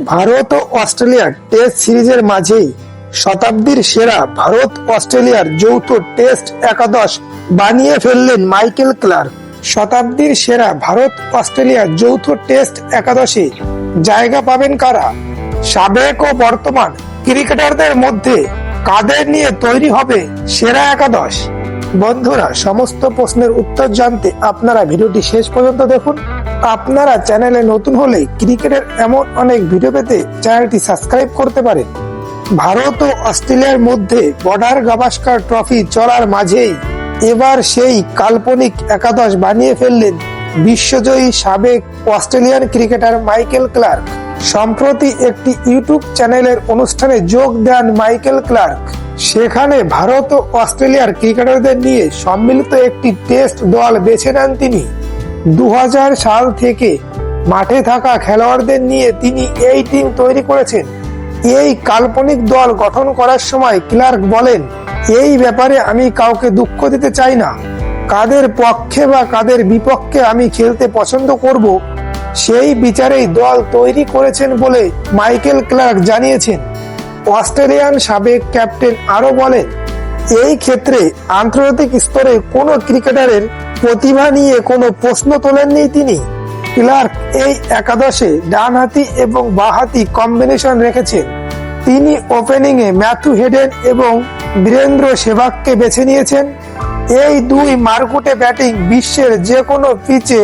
ভারত ও অস্ট্রেলিয়ার টেস্ট সিরিজের মাঝেই শতাব্দীর সেরা ভারত অস্ট্রেলিয়ার যৌথ টেস্ট একাদশ বানিয়ে ফেললেন মাইকেল ক্লার্ক। শতাব্দীর সেরা ভারত অস্ট্রেলিয়ার যৌথ টেস্ট একাদশে জায়গা পাবেন কারা? সাবেক ও বর্তমান ক্রিকেটারদের মধ্যে কাদের নিয়ে তৈরি হবে সেরা একাদশ? বন্ধুরা, সমস্ত প্রশ্নের উত্তর জানতে আপনারা ভিডিওটি শেষ পর্যন্ত দেখুন। আপনারা চ্যানেলে নতুন হলে ক্রিকেটের এমন অনেক ভিডিও পেতে চ্যানেলটি সাবস্ক্রাইব করতে পারেন। ভারত ও অস্ট্রেলিয়ার মধ্যে বর্ডার গাভাস্কার ট্রফি চলার মাঝেই এবার সেই কাল্পনিক একাদশ বানিয়ে ফেললেন বিশ্বজয়ী সাবেক অস্ট্রেলিয়ান ক্রিকেটার মাইকেল ক্লার্ক। সম্প্রতি একটি ইউটিউব চ্যানেলের অনুষ্ঠানে যোগ দেন মাইকেল ক্লার্ক। সেখানে ভারত ও অস্ট্রেলিয়ার ক্রিকেটারদের নিয়ে সম্মিলিত একটি টেস্ট দল বেছে নেন তিনি। দু হাজার সাল থেকে মাঠে থাকা খেলোয়াড়দের নিয়ে তিনি এই টিম তৈরি করেছেন। এই কাল্পনিক দল গঠন করার সময় ক্লার্ক বলেন, এই ব্যাপারে আমি কাউকে দুঃখ দিতে চাই না। কাদের পক্ষে বা কাদের বিপক্ষে আমি খেলতে পছন্দ করব, সেই বিচারেই দল তৈরি করেছেন বলে মাইকেল ক্লার্ক জানিয়েছেন। অস্ট্রেলিয়ান সাবেক ক্যাপ্টেন আরও বলেন এই ক্ষেত্রে আন্তর্জাতিক স্তরে কোনো ক্রিকেটারের প্রতিভা নিয়ে কোনো প্রশ্ন তোলেননি তিনি। ক্লার্ক এই একাদশে ডানহাতি এবং বাহাতি কম্বিনেশন রেখেছেন। তিনি ওপেনিং এ ম্যাথু হেডেন এবং বীরেন্দ্র সেবাগকে বেছে নিয়েছেন। এই দুই মারকুটে ব্যাটিং বিশ্বের যে কোনো পিচে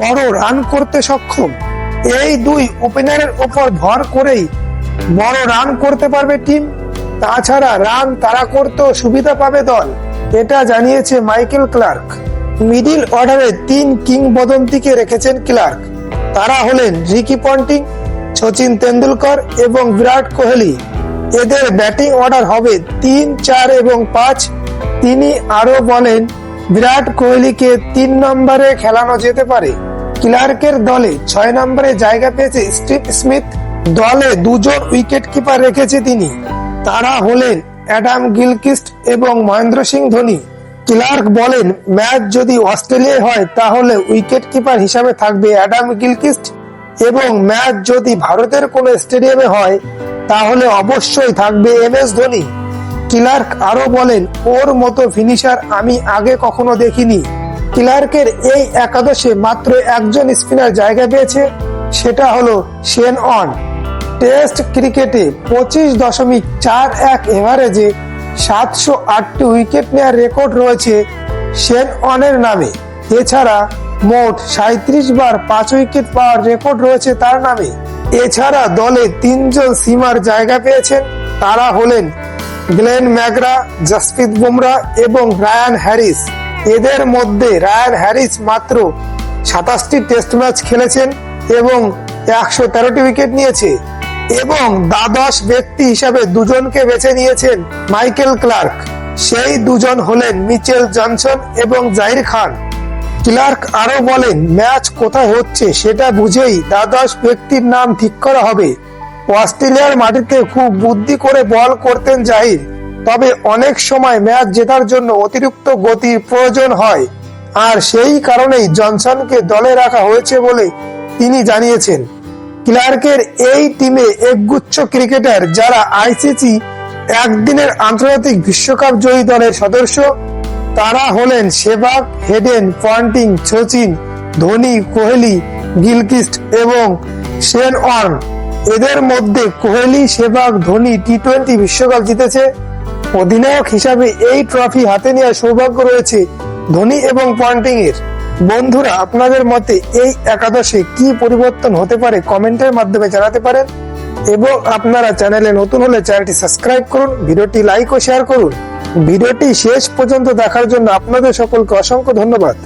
বড় রান করতে সক্ষম। এই দুই ওপেনারের ওপর ভর করেই বড় রান করতে পারবে টিম। তাছাড়া রান তারা করতেও সুবিধা পাবে দল। এটা জানিয়েছে মাইকেল ক্লার্ক। মিডিল অর্ডারে তিন কিংবদন্তিকে রেখেছেন ক্লার্ক। তারা হলেন রিকি পন্টিং, সচিন তেন্ডুলকর এবং বিরাট কোহলি। এদের ব্যাটিং অর্ডার হবে তিন, চার এবং পাঁচ। তিনি আরও বলেন, বিরাট কোহলিকে তিন নম্বরে খেলানো যেতে পারে। ক্লার্কের দলে ছয় নম্বরে জায়গা পেয়েছে স্টিভ স্মিথ। দলে দুজন উইকেট কিপার রেখেছে তিনি। তারা হলেন অ্যাডাম গিলকিস্ট এবং মহেন্দ্র সিং ধোনি। ক্লার্ক বলেন, ম্যাচ যদি অস্ট্রেলিয়ায় হয়, তাহলে উইকেট কিপার হিসাবে থাকবে অ্যাডাম গিলকিস্ট এবং ম্যাচ যদি ভারতের কোনো স্টেডিয়ামে হয়, তাহলে অবশ্যই থাকবে এম এস ধোনি। ক্লার্ক আরও বলেন, ওর মতো ফিনিশার আমি আগে কখনো দেখিনি। ক্লার্কের এই একাদশে মাত্র একজন স্পিনার জায়গা পেয়েছে, সেটা হলো শেন অন টেস্ট ক্রিকেটে পঁচিশ দশমিক চার এক এভারেজে সাতশো আটটি উইকেট নেওয়ার রেকর্ড রয়েছে শেন অনের নামে। এছাড়া মোট সাঁত্রিশ বার পাঁচ উইকেট পাওয়ার রেকর্ড রয়েছে তার নামে। এছাড়া দলে তিনজন সীমার জায়গা পেয়েছেন। তারা হলেন গ্লেন ম্যাগরা, জসপ্রীত বুমরা এবং রায়ান হ্যারিস। এদের মধ্যে রায়ান হ্যারিস মাত্র সাতাশটি টেস্ট ম্যাচ খেলেছেন এবং একশো তেরোটি উইকেট নিয়েছে। এবং দ্বাদশ ব্যক্তি হিসাবে দুজনকে বেছে নিয়েছেন মাইকেল ক্লার্ক। সেই দুজন হলেন মিচেল জনসন এবং জাহির খান। ক্লার্ক আরও বলেন, ম্যাচ কোথায় হচ্ছে সেটা বুঝেই দ্বাদশ ব্যক্তির নাম ঠিক করা হবে। অস্ট্রেলিয়ার মাটিতে খুব বুদ্ধি করে বল করতেন জাহির। তবে অনেক সময় ম্যাচ জেতার জন্য অতিরিক্ত গতির প্রয়োজন হয়। আর সেই কারণেই জনসনকে দলে রাখা হয়েছে বলে তিনি জানিয়েছেন। ক্লার্কের এই টিমে একগুচ্ছ ক্রিকেটার যারা আইসিসি একদিনের আন্তর্জাতিক বিশ্বকাপ জয়ী দলের সদস্য, তারা হলেন Sehwag, Hayden, Ponting, Sachin, Dhoni, Kohli Gilchrist এবং শেন ওয়ার্ন। এদের মধ্যে কোহলি, সেবাগ, ধোনি টি টোয়েন্টি বিশ্বকাপ জিতেছে। অধিনায়ক হিসাবে এই ট্রফি হাতে নেওয়ার সৌভাগ্য রয়েছে ধোনি এবং পন্টিং এর বন্ধুরা, আপনাদের মতে এই একাদশে কি পরিবর্তন হতে পারে কমেন্টের মাধ্যমে জানাতে পারেন এবং আপনারা চ্যানেলে নতুন হলে চ্যানেলটি সাবস্ক্রাইব করুন, ভিডিওটি লাইক ও শেয়ার করুন। ভিডিওটি শেষ পর্যন্ত দেখার জন্য আপনাদের সকলকে অসংখ্য ধন্যবাদ।